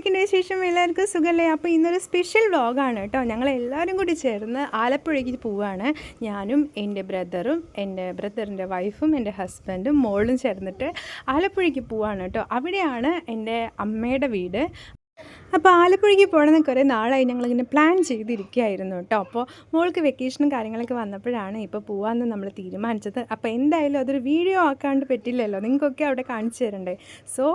എന്തൊക്കെയുണ്ട് വിശേഷം എല്ലാവർക്കും സുഖമല്ലേ? അപ്പോൾ ഇന്നൊരു സ്പെഷ്യൽ വ്ളോഗാണ് കേട്ടോ. ഞങ്ങൾ എല്ലാവരും കൂടി ചേർന്ന് ആലപ്പുഴയ്ക്ക് പോവുകയാണ് ഞാനും എന്റെ ബ്രദറും എന്റെ ബ്രദറിന്റെ വൈഫും എന്റെ ഹസ്ബൻഡും മോളും ചേർന്നിട്ട് ആലപ്പുഴയ്ക്ക് പോവുകയാണ് കേട്ടോ. അവിടെയാണ് എന്റെ അമ്മയുടെ വീട്. അപ്പോൾ ആലപ്പുഴയ്ക്ക് പോകണമെന്ന് കുറേ നാളായി ഞങ്ങളിങ്ങനെ പ്ലാൻ ചെയ്തിരിക്കുകയായിരുന്നു കേട്ടോ. അപ്പോൾ മോൾക്ക് വെക്കേഷനും കാര്യങ്ങളൊക്കെ വന്നപ്പോഴാണ് ഇപ്പോൾ പോകാമെന്ന് നമ്മൾ തീരുമാനിച്ചത്. അപ്പോൾ എന്തായാലും അതൊരു വീഡിയോ ആക്കാണ്ട് പറ്റില്ലല്ലോ. നിങ്ങൾക്കൊക്കെ അവിടെ കാണിച്ചു തരണ്ടേ? സോ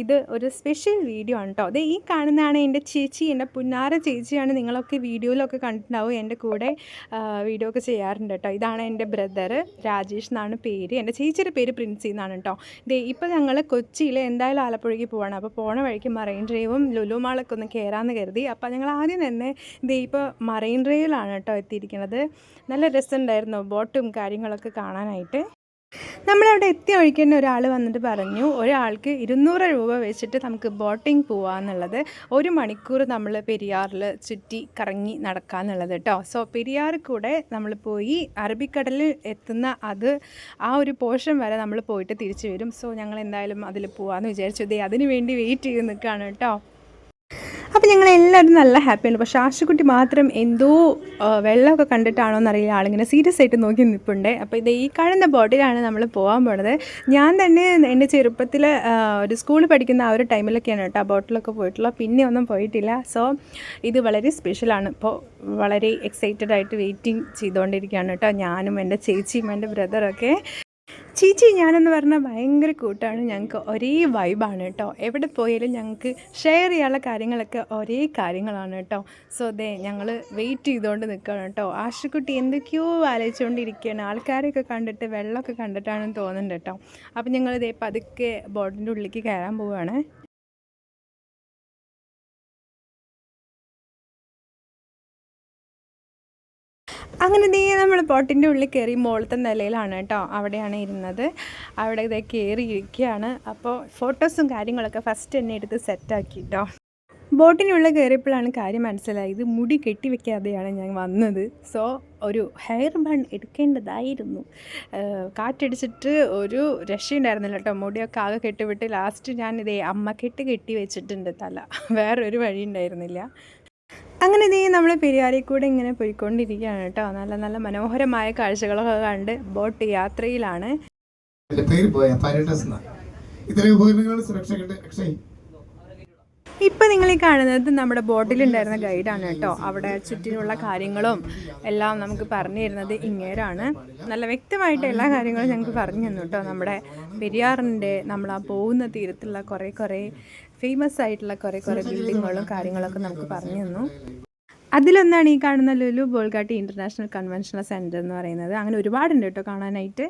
ഇത് ഒരു സ്പെഷ്യൽ വീഡിയോ ആണ് കേട്ടോ. അത് ഈ കാണുന്നതാണ് എന്റെ ചേച്ചി എന്റെ പുന്നാര ചേച്ചിയാണ്. നിങ്ങളൊക്കെ വീഡിയോയിലൊക്കെ കണ്ടിട്ടുണ്ടാവും. എന്റെ കൂടെ വീഡിയോ ഒക്കെ ചെയ്യാറുണ്ട് കേട്ടോ. ഇതാണ് എന്റെ ബ്രദർ രാജേഷ് എന്നാണ് പേര്. എന്റെ ചേച്ചിയുടെ പേര് പ്രിൻസി എന്നാണ് കേട്ടോ. ഇതേ ഇപ്പോൾ ഞങ്ങൾ കൊച്ചിയിൽ എന്തായാലും ആലപ്പുഴയ്ക്ക് പോകണം അപ്പോൾ പോണ വഴിക്ക് മറൈൻ ഡ്രൈവും ലുലു മാളൊക്കെ ഒന്ന് കയറാമെന്ന് കരുതി. അപ്പോൾ ഞങ്ങൾ ആദ്യം തന്നെ ദേ ഇപ്പോൾ മറൈൻ ഡ്രൈവിലാണ് കേട്ടോ എത്തിയിരിക്കുന്നത്. നല്ല രസമുണ്ടായിരുന്നു ബോട്ടും കാര്യങ്ങളൊക്കെ കാണാനായിട്ട്. നമ്മളവിടെ എത്തിയ വഴിക്ക് തന്നെ ഒരാൾ വന്നിട്ട് പറഞ്ഞു ഒരാൾക്ക് ഇരുന്നൂറ് രൂപ വെച്ചിട്ട് നമുക്ക് ബോട്ടിംഗ് പോവാന്നുള്ളത് ഒരു മണിക്കൂർ നമ്മൾ പെരിയാറിൽ ചുറ്റി കറങ്ങി നടക്കാന്നുള്ളത് കേട്ടോ സോ പെരിയാർ കൂടെ നമ്മൾ പോയി അറബിക്കടലിൽ എത്തുന്ന അത് ആ ഒരു പോർഷൻ വരെ നമ്മൾ പോയിട്ട് തിരിച്ചു വരും. സോ ഞങ്ങൾ എന്തായാലും അതിൽ പോകാമെന്ന് വിചാരിച്ചു. ദേ അതിനു വേണ്ടി വെയിറ്റ് ചെയ്ത് നിൽക്കുകയാണ് കേട്ടോ അപ്പോൾ ഞങ്ങൾ എല്ലാവരും നല്ല ഹാപ്പിയാണ്. പക്ഷേ ആശുക്കുട്ടി മാത്രം എന്തോ വെള്ളമൊക്കെ കണ്ടിട്ടാണോ എന്നറിയില്ല. ആളിങ്ങനെ സീരിയസ് ആയിട്ട് നോക്കി നിൽപ്പുണ്ട് അപ്പോൾ ഇത് ഈ കാണുന്ന ബോട്ടിലാണ് നമ്മൾ പോകാൻ പോണത്. ഞാൻ തന്നെ എന്റെ ചെറുപ്പത്തിൽ ഒരു സ്കൂളിൽ പഠിക്കുന്ന ആ ഒരു ടൈമിലൊക്കെയാണ് കേട്ടോ ആ ബോട്ടിലൊക്കെ പോയിട്ടുള്ളത്. പിന്നെ ഒന്നും പോയിട്ടില്ല. സോ ഇത് വളരെ സ്പെഷ്യലാണ് ഇപ്പോൾ വളരെ എക്സൈറ്റഡ് ആയിട്ട് വെയിറ്റിംഗ് ചെയ്തുകൊണ്ടിരിക്കുകയാണ് കേട്ടോ ഞാനും എന്റെ ചേച്ചിയും എന്റെ ബ്രദറൊക്കെ ചേച്ചി ഞാനെന്ന് പറഞ്ഞാൽ ഭയങ്കര കൂട്ടാണ്. ഞങ്ങൾക്ക് ഒരേ വൈബാണ് കേട്ടോ. എവിടെ പോയാലും ഞങ്ങൾക്ക് ഷെയർ ചെയ്യാനുള്ള കാര്യങ്ങളൊക്കെ ഒരേ കാര്യങ്ങളാണ് കേട്ടോ. സോ അതെ ഞങ്ങൾ വെയിറ്റ് ചെയ്തുകൊണ്ട് നിൽക്കുകയാണ് കേട്ടോ. ആശുക്കുട്ടി എന്തൊക്കെയോ ആലോചിച്ചുകൊണ്ടിരിക്കുകയാണ് ആൾക്കാരെയൊക്കെ കണ്ടിട്ട് വെള്ളമൊക്കെ കണ്ടിട്ടാണെന്ന് തോന്നുന്നുണ്ട് കേട്ടോ. അപ്പം ഞങ്ങളിതേ പതുക്കെ ബോട്ടിന്റെ ഉള്ളിലേക്ക് കയറാൻ പോവുകയാണ് അങ്ങനെ ദേ നമ്മൾ ബോട്ടിന്റെ ഉള്ളിൽ കയറി മുകളത്തെ നിലയിലാണ് കേട്ടോ. അവിടെയാണ് ഇരുന്നത്. അവിടെ ഇതേ കയറി ഇരിക്കുകയാണ്. അപ്പോൾ ഫോട്ടോസും കാര്യങ്ങളൊക്കെ ഫസ്റ്റ് തന്നെ എടുത്ത് സെറ്റാക്കി കേട്ടോ ബോട്ടിനുള്ളിൽ കയറിയപ്പോഴാണ് കാര്യം മനസ്സിലായത്. മുടി കെട്ടി വെക്കാതെയാണ് ഞാൻ വന്നത്. സോ ഒരു ഹെയർ ബൺ എടുക്കേണ്ടതായിരുന്നു. കാറ്റടിച്ചിട്ട് ഒരു രക്ഷയുണ്ടായിരുന്നില്ല കേട്ടോ മുടിയൊക്കെ ആകെ കെട്ടിവിട്ട് ലാസ്റ്റ് ഞാനിതേ അമ്മ കെട്ടി വെച്ചിട്ടുണ്ട് തല. വേറൊരു വഴി ഉണ്ടായിരുന്നില്ല അങ്ങനെ നീ നമ്മൾ പെരിയാറിൽ കൂടെ ഇങ്ങനെ പോയിക്കൊണ്ടിരിക്കുകയാണ് കേട്ടോ. നല്ല നല്ല മനോഹരമായ കാഴ്ചകളൊക്കെ കണ്ട് ബോട്ട് യാത്രയിലാണ്. ഇപ്പം നിങ്ങൾ ഈ കാണുന്നത് നമ്മുടെ ബോട്ടിലുണ്ടായിരുന്ന ഗൈഡാണ് കേട്ടോ. അവിടെ ചുറ്റിനുള്ള കാര്യങ്ങളും എല്ലാം നമുക്ക് പറഞ്ഞു തരുന്നത് ഇങ്ങേരാണ്. നല്ല വ്യക്തമായിട്ട് എല്ലാ കാര്യങ്ങളും ഞങ്ങൾക്ക് പറഞ്ഞു തന്നു കേട്ടോ. നമ്മുടെ പെരിയാറിന്റെ നമ്മൾ ആ പോകുന്ന തീരത്തുള്ള കുറേ കുറേ ഫേമസ് ആയിട്ടുള്ള കുറേ കുറേ ബിൽഡിങ്ങുകളും കാര്യങ്ങളൊക്കെ നമുക്ക് പറഞ്ഞു തന്നു. അതിലൊന്നാണ് ഈ കാണുന്ന Lulu Bolgatty international conventional centre എന്ന് പറയുന്നത്. അങ്ങനെ ഒരുപാടുണ്ട് കേട്ടോ കാണാനായിട്ട്.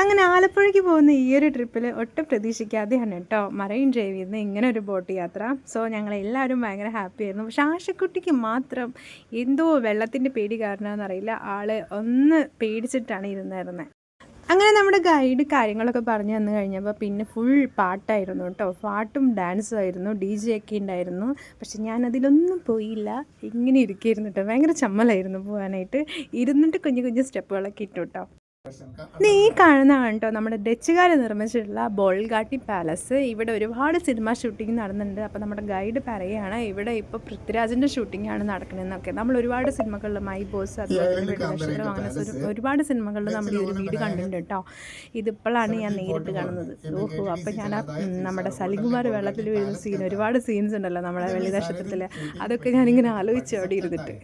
അങ്ങനെ ആലപ്പുഴയ്ക്ക് പോകുന്ന ഈ ഒരു ട്രിപ്പിൽ ഒട്ടും പ്രതീക്ഷിക്കാതെയാണ് കേട്ടോ മറൈൻ ഡ്രൈവിൽ നിന്ന് ഇങ്ങനെ ഒരു ബോട്ട് യാത്ര. സോ ഞങ്ങൾ എല്ലാവരും ഭയങ്കര ഹാപ്പി ആയിരുന്നു. പക്ഷെ ആശക്കുട്ടിക്ക് മാത്രം എന്തോ വെള്ളത്തിന്റെ പേടി കാരണമെന്നറിയില്ല ആൾ ഒന്ന് പേടിച്ചിട്ടാണ് ഇരുന്നിരുന്നത് അങ്ങനെ നമ്മുടെ ഗൈഡ് കാര്യങ്ങളൊക്കെ പറഞ്ഞു തന്നു കഴിഞ്ഞപ്പോൾ പിന്നെ ഫുൾ പാട്ടായിരുന്നു കേട്ടോ. പാട്ടും ഡാൻസും ആയിരുന്നു. ഡി ജെ ഒക്കെ ഉണ്ടായിരുന്നു. പക്ഷെ ഞാൻ അതിലൊന്നും പോയില്ല. ഇങ്ങനെ ഇരിക്കുകയായിരുന്നു കേട്ടോ. ഭയങ്കര ചമ്മലായിരുന്നു പോകാനായിട്ട്. ഇരുന്നിട്ട് കുഞ്ഞു കുഞ്ഞു സ്റ്റെപ്പുകളൊക്കെ ഇട്ടു കേട്ടോ. ഈ കാണുന്ന കേട്ടോ നമ്മുടെ ഡച്ചുകാർ നിർമ്മിച്ചിട്ടുള്ള ബോൾഗാട്ടി പാലസ്. ഇവിടെ ഒരുപാട് സിനിമ ഷൂട്ടിംഗ് നടന്നിട്ടുണ്ട്. അപ്പോൾ നമ്മുടെ ഗൈഡ് പറയുകയാണ് ഇവിടെ ഇപ്പോൾ പൃഥ്വിരാജിന്റെ ഷൂട്ടിംഗ് ആണ് നടക്കണമെന്നൊക്കെ നമ്മൾ ഒരുപാട് സിനിമകളിൽ മൈ ബോസ് അതുപോലെ അങ്ങനെ ഒരുപാട് സിനിമകളിൽ നമ്മൾ ഈ ഒരു വീട് കണ്ടിട്ടുണ്ട് കേട്ടോ. ഇതിപ്പോഴാണ് ഞാൻ നേരിട്ട് കാണുന്നത്. ഓഹോ അപ്പോൾ ഞാൻ നമ്മുടെ സലികുമാർ വെള്ളത്തിൽ വീഴുന്ന സീൻ ഒരുപാട് സീൻസ് ഉണ്ടല്ലോ നമ്മുടെ വെള്ളി നക്ഷത്രത്തിൽ അതൊക്കെ ഞാനിങ്ങനെ ആലോചിച്ചു അവിടെ ഇരുന്നിട്ട്.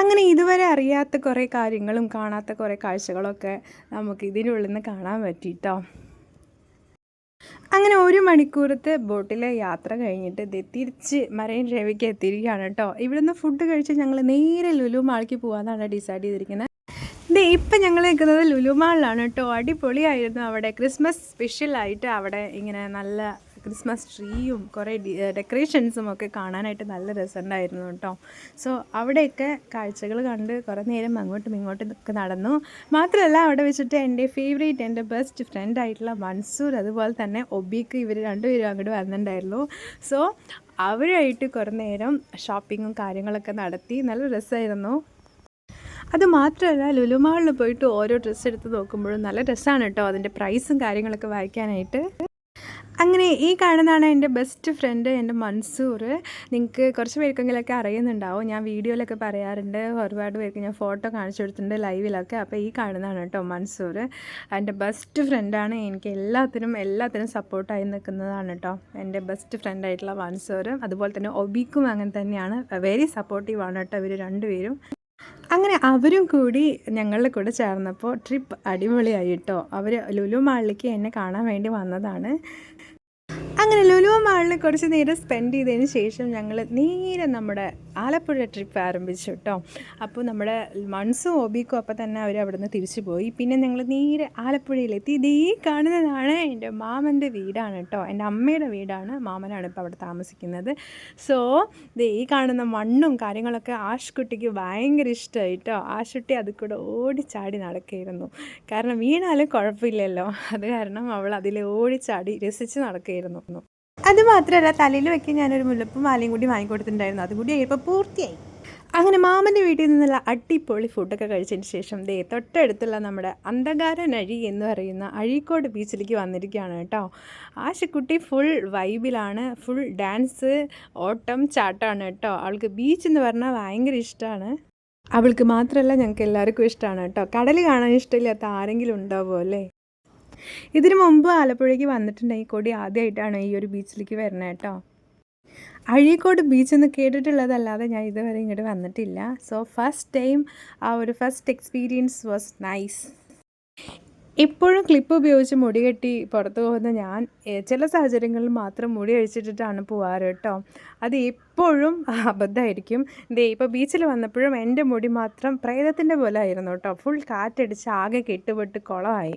അങ്ങനെ ഇതുവരെ അറിയാത്ത കുറേ കാര്യങ്ങളും കാണാത്ത കുറേ കാഴ്ചകളൊക്കെ നമുക്ക് ഇതിനുള്ളിൽ നിന്ന് കാണാൻ പറ്റിട്ടോ. അങ്ങനെ ഒരു മണിക്കൂറത്തെ ബോട്ടിലെ യാത്ര കഴിഞ്ഞിട്ട് ദേ തിരിച്ച് മറൈൻ ഡ്രൈവിക്ക് എത്തിയിരിക്കുകയാണ് കേട്ടോ. ഇവിടുന്ന് ഫുഡ് കഴിച്ച് ഞങ്ങൾ നേരെ ലുലു മാളിക്ക് പോകാമെന്നാണ് ഡിസൈഡ് ചെയ്തിരിക്കുന്നത് ദേ ഇപ്പം ഞങ്ങൾ നിൽക്കുന്നത് ലുലു മാളിലാണ് കേട്ടോ. അടിപൊളിയായിരുന്നു അവിടെ. ക്രിസ്മസ് സ്പെഷ്യലായിട്ട് അവിടെ ഇങ്ങനെ നല്ല ക്രിസ്മസ് ട്രീയും കുറേ ഡെക്കറേഷൻസും ഒക്കെ കാണാനായിട്ട് നല്ല രസമുണ്ടായിരുന്നു കേട്ടോ. സോ അവിടെയൊക്കെ കാഴ്ചകൾ കണ്ട് കുറേ നേരം അങ്ങോട്ടും ഇങ്ങോട്ടും ഒക്കെ നടന്നു. മാത്രമല്ല അവിടെ വെച്ചിട്ട് എന്റെ ഫേവറേറ്റ് എന്റെ ബെസ്റ്റ് ഫ്രണ്ട് ആയിട്ടുള്ള മൻസൂർ അതുപോലെ തന്നെ ഒബിക്ക് ഇവർ രണ്ടുപേരും അങ്ങോട്ട് വന്നിട്ടുണ്ടായിരുന്നു. സോ അവരുമായിട്ട് കുറേ നേരം ഷോപ്പിങ്ങും കാര്യങ്ങളൊക്കെ നടത്തി. നല്ല രസമായിരുന്നു. അത് മാത്രമല്ല ലുലുമാളിൽ പോയിട്ട് ഓരോ ഡ്രസ്സ് എടുത്ത് നോക്കുമ്പോഴും നല്ല രസമാണ് കേട്ടോ. അതിന്റെ പ്രൈസും കാര്യങ്ങളൊക്കെ വായിക്കാനായിട്ട്. അങ്ങനെ ഈ കാണുന്നതാണ് എന്റെ ബെസ്റ്റ് ഫ്രണ്ട് എന്റെ മൻസൂർ. നിങ്ങൾക്ക് കുറച്ച് പേർക്കെങ്കിലൊക്കെ അറിയുന്നുണ്ടാവും. ഞാൻ വീഡിയോയിലൊക്കെ പറയാറുണ്ട്. ഒരുപാട് പേർക്ക് ഞാൻ ഫോട്ടോ കാണിച്ചു കൊടുത്തിട്ടുണ്ട് ലൈവിലൊക്കെ അപ്പോൾ ഈ കാണുന്നതാണ് കേട്ടോ മൻസൂർ. എന്റെ ബെസ്റ്റ് ഫ്രണ്ടാണ് എനിക്ക് എല്ലാത്തിനും എല്ലാത്തിനും സപ്പോർട്ടായി നിൽക്കുന്നതാണ് കേട്ടോ എന്റെ ബെസ്റ്റ് ഫ്രണ്ടായിട്ടുള്ള മൻസൂർ. അതുപോലെ തന്നെ ഒബിക്കും അങ്ങനെ തന്നെയാണ്. വെരി സപ്പോർട്ടീവാണ് കേട്ടോ ഇവർ രണ്ടുപേരും. അങ്ങനെ അവരും കൂടി ഞങ്ങളുടെ കൂടെ ചേർന്നപ്പോൾ ട്രിപ്പ് അടിപൊളിയായി കേട്ടോ അവർ ലുലു മാളിലേക്ക് എന്നെ കാണാൻ വേണ്ടി വന്നതാണ്. അങ്ങനെ ലുലു മാളിൽ കുറച്ച് നേരം സ്പെൻഡ് ചെയ്തതിന് ശേഷം ഞങ്ങൾ നേരെ നമ്മുടെ ആലപ്പുഴ ട്രിപ്പ് ആരംഭിച്ചു കേട്ടോ അപ്പോൾ നമ്മുടെ മൺസും ഓബിക്കും അപ്പോൾ തന്നെ അവർ അവിടെ നിന്ന് തിരിച്ചു പോയി. പിന്നെ ഞങ്ങൾ നേരെ ആലപ്പുഴയിലെത്തി. ഇതേ കാണുന്നതാണ് എന്റെ മാമന്റെ വീടാണ് കേട്ടോ എന്റെ അമ്മയുടെ വീടാണ്. മാമനാണ് ഇപ്പോൾ അവിടെ താമസിക്കുന്നത്. സോ ദേ ഈ കാണുന്ന മണ്ണും കാര്യങ്ങളൊക്കെ ആഷ്കുട്ടിക്ക് ഭയങ്കര ഇഷ്ടമായി കേട്ടോ ആശുട്ടി അത് കൂടെ ഓടിച്ചാടി നടക്കുകയായിരുന്നു. കാരണം വീണാലും കുഴപ്പമില്ലല്ലോ. അത് കാരണം അവൾ അതിൽ ഓടിച്ചാടി രസിച്ച് നടക്കുകയായിരുന്നു. അത് മാത്രമല്ല തലയിൽ വെക്കാൻ ഞാനൊരു മുല്ലപ്പും മാലയും കൂടി വാങ്ങിക്കൊടുത്തിട്ടുണ്ടായിരുന്നു. അതും കൂടി ആയപ്പോൾ പൂർത്തിയായി. അങ്ങനെ മാമന്റെ വീട്ടിൽ നിന്നുള്ള അടിപൊളി ഫുഡൊക്കെ കഴിച്ചതിന് ശേഷം ദേ തൊട്ടടുത്തുള്ള നമ്മുടെ അന്ധകാര നഴി എന്ന് പറയുന്ന അഴീക്കോട് ബീച്ചിലേക്ക് വന്നിരിക്കുകയാണ് കേട്ടോ. ആശക്കുട്ടി ഫുൾ വൈബിലാണ് ഫുൾ ഡാൻസ് ഓട്ടം ചാട്ടമാണ് കേട്ടോ. അവൾക്ക് ബീച്ച് എന്ന് പറഞ്ഞാൽ ഭയങ്കര ഇഷ്ടമാണ്. അവൾക്ക് മാത്രമല്ല ഞങ്ങൾക്ക് എല്ലാവർക്കും ഇഷ്ടമാണ് കേട്ടോ. കടൽ കാണാൻ ഇഷ്ടമില്ലാത്ത ആരെങ്കിലും ഉണ്ടാവുമോ അല്ലേ? ഇതിനു മുമ്പ് ആലപ്പുഴയ്ക്ക് വന്നിട്ടുണ്ടെങ്കിൽ കൂടി ആദ്യമായിട്ടാണ് ഈ ഒരു ബീച്ചിലേക്ക് വരുന്നത് കേട്ടോ. അഴീക്കോട് ബീച്ച് എന്ന് കേട്ടിട്ടുള്ളതല്ലാതെ ഞാൻ ഇതുവരെ ഇങ്ങോട്ട് വന്നിട്ടില്ല. സോ ഫസ്റ്റ് ടൈം ആ ഒരു ഫസ്റ്റ് എക്സ്പീരിയൻസ് വാസ് നൈസ് ഇപ്പോഴും ക്ലിപ്പ് ഉപയോഗിച്ച് മുടി കെട്ടി പുറത്തു പോകുന്ന ഞാൻ ചില സാഹചര്യങ്ങളിൽ മാത്രം മുടി അഴിച്ചിട്ടിട്ടാണ് പോവാറ് കേട്ടോ. അത് എപ്പോഴും അബദ്ധമായിരിക്കും. ദേ ഇപ്പോൾ ബീച്ചിൽ വന്നപ്പോഴും എന്റെ മുടി മാത്രം പ്രേതത്തിന്റെ പോലെ ആയിരുന്നു കേട്ടോ. ഫുൾ കാറ്റടിച്ച് ആകെ കെട്ടുപെട്ട് കുളമായി.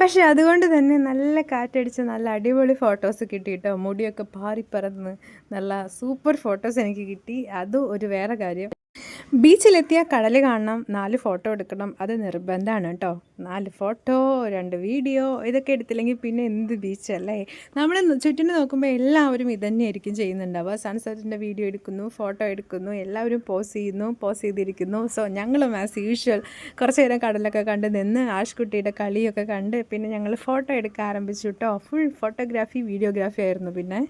പക്ഷെ അതുകൊണ്ട് തന്നെ നല്ല കാറ്റടിച്ച് നല്ല അടിപൊളി ഫോട്ടോസ് കിട്ടി കേട്ടോ മുടിയൊക്കെ പാറിപ്പറന്ന് നല്ല സൂപ്പർ ഫോട്ടോസ് എനിക്ക് കിട്ടി. അതും ഒരു വേറെ കാര്യം. ബീച്ചിലെത്തിയ കടൽ കാണണം നാല് ഫോട്ടോ എടുക്കണം അത് നിർബന്ധമാണ് കേട്ടോ നാല് ഫോട്ടോ രണ്ട് വീഡിയോ ഇതൊക്കെ എടുത്തില്ലെങ്കിൽ പിന്നെ എന്ത് ബീച്ചല്ലേ നമ്മൾ ചുറ്റിന് നോക്കുമ്പോൾ എല്ലാവരും ഇതന്നെയായിരിക്കും ചെയ്യുന്നുണ്ടാവുക. സൺസെറ്റിന്റെ വീഡിയോ എടുക്കുന്നു ഫോട്ടോ എടുക്കുന്നു എല്ലാവരും പോസ് ചെയ്യുന്നു പോസ് ചെയ്തിരിക്കുന്നു. സോ ഞങ്ങളും ആസ് യൂഷ്വൽ കുറച്ച് നേരം കടലൊക്കെ കണ്ട് നിന്ന് ആഷ്കുട്ടിയുടെ കളിയൊക്കെ കണ്ട് പിന്നെ ഞങ്ങൾ ഫോട്ടോ എടുക്കാൻ ആരംഭിച്ചു കേട്ടോ ഫുൾ ഫോട്ടോഗ്രാഫി വീഡിയോഗ്രാഫി ആയിരുന്നു പിന്നെ.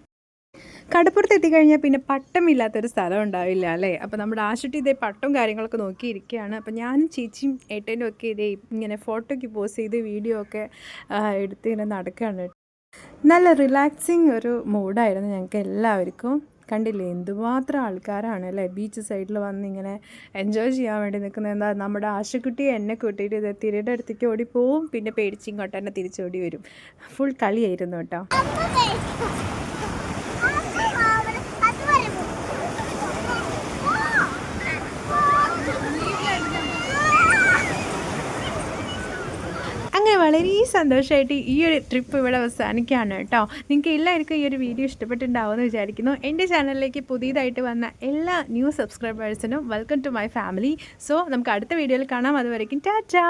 കടപ്പുറത്ത് എത്തിക്കഴിഞ്ഞാൽ പിന്നെ പട്ടമില്ലാത്തൊരു സ്ഥലം ഉണ്ടാവില്ല അല്ലേ? അപ്പോൾ നമ്മുടെ ആശുട്ടി ഇതേ പട്ടം കാര്യങ്ങളൊക്കെ നോക്കിയിരിക്കുകയാണ്. അപ്പോൾ ഞാനും ചേച്ചിയും ഏട്ടനും ഒക്കെ ഇതേ ഇങ്ങനെ ഫോട്ടോയ്ക്ക് പോസ് ചെയ്ത് വീഡിയോ ഒക്കെ എടുത്ത് ഇങ്ങനെ നടക്കുകയാണ്. നല്ല റിലാക്സിങ് ഒരു മൂഡായിരുന്നു ഞങ്ങൾക്ക് എല്ലാവർക്കും. കണ്ടില്ലേ? എന്തുമാത്രം ആൾക്കാരാണ് അല്ലേ? ബീച്ച് സൈഡിൽ വന്ന് ഇങ്ങനെ എൻജോയ് ചെയ്യാൻ വേണ്ടി നിൽക്കുന്നത്. എന്താ നമ്മുടെ ആശുക്കുട്ടിയെ എന്നെ കൂട്ടിയിട്ട് ഇത് തിരയുടെ അടുത്തേക്ക് ഓടി പോവും പിന്നെ പേടിച്ച് ഇങ്ങോട്ട് തന്നെ തിരിച്ചോടി വരും. ഫുൾ കളിയായിരുന്നു കേട്ടോ. വളരെ സന്തോഷമായിട്ട് ഈ ഒരു ട്രിപ്പ് ഇവിടെ അവസാനിക്കുകയാണ് കേട്ടോ. നിങ്ങൾക്ക് എല്ലാവർക്കും ഈ ഒരു വീഡിയോ ഇഷ്ടപ്പെട്ടിട്ടുണ്ടാവുമെന്ന് വിചാരിക്കുന്നു. എന്റെ ചാനലിലേക്ക് പുതിയതായിട്ട് വന്ന എല്ലാ new സബ്സ്ക്രൈബേഴ്സിനും welcome to my family so നമുക്ക് അടുത്ത വീഡിയോയിൽ കാണാം. അതുവരയ്ക്കും ടാറ്റാ!